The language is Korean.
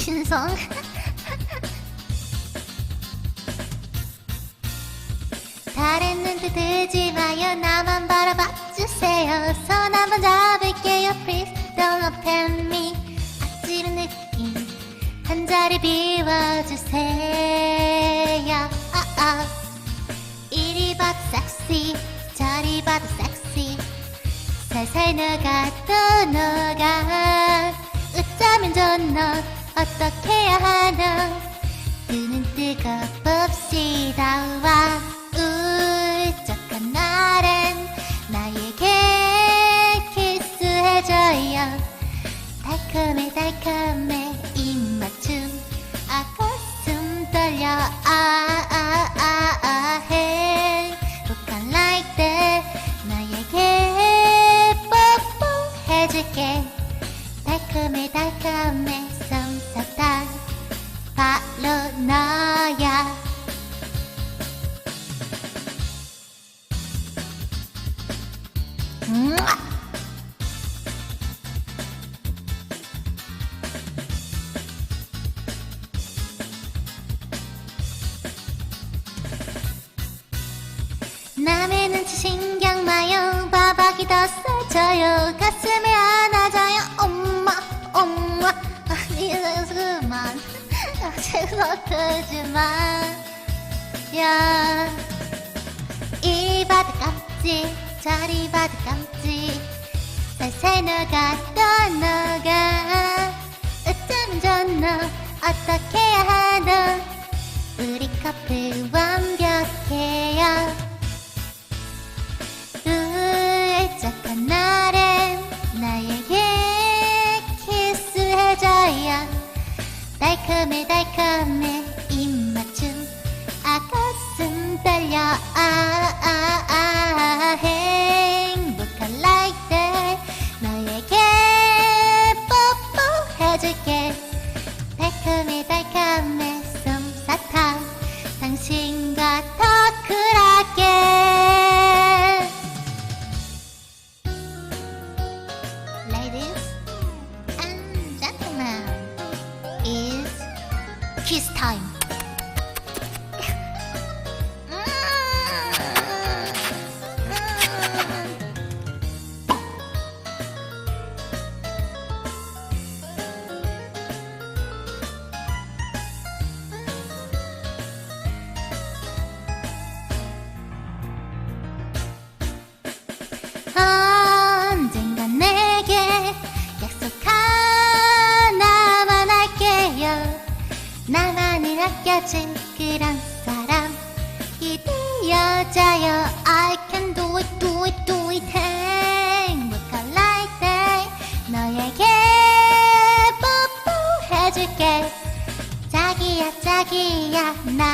신성. 다른 눈도 뜨지 마요. 나만 바라봐 주세요. 손 한번 잡을게요 Please. Don't look at me. 아찔한 느낌. 한 자리 비워주세요. 아, 아. 이리 봐도 섹시 저리 봐도 섹시 살살 녹아 또 녹아. 어쩌면 좋노 어떻게 해야 하노 뜨는 뜨거 봅시다 와. 울적한 날엔 나에게 키스해줘요. 달콤해 달콤해 입맞춤. 아 가슴 떨려. 아 아 아아 행복한 like 나에게 뽀뽀 해줄게. 달콤해 달콤 남의 눈치 신경 마요. 바박이 더 써줘요. 가슴에 안아줘요. 엄마 엄마. 아니 그만 크지만 야이 봐도 깜찍 저리 봐도 깜찍. 살살 또 녹아 어쩜 좋노? 어떻게 해야 하노? 우리 커플 완벽해요. 울적한 날엔 나에게 키스해줘요. 달콤해 달콤해 입맞춤. 아 가슴 떨려. 아아아 달콤해 달콤해 솜사탕 당신과 더 쿨하게 Ladies and gentlemen is kiss time 언젠가 내게 약속 하나만 할게요. 나만을 아껴준 그런 사람. 이되어져요 I can do it do it do it. 행복한 like that 너에게 뽀뽀해줄게. 자기야 자기야 나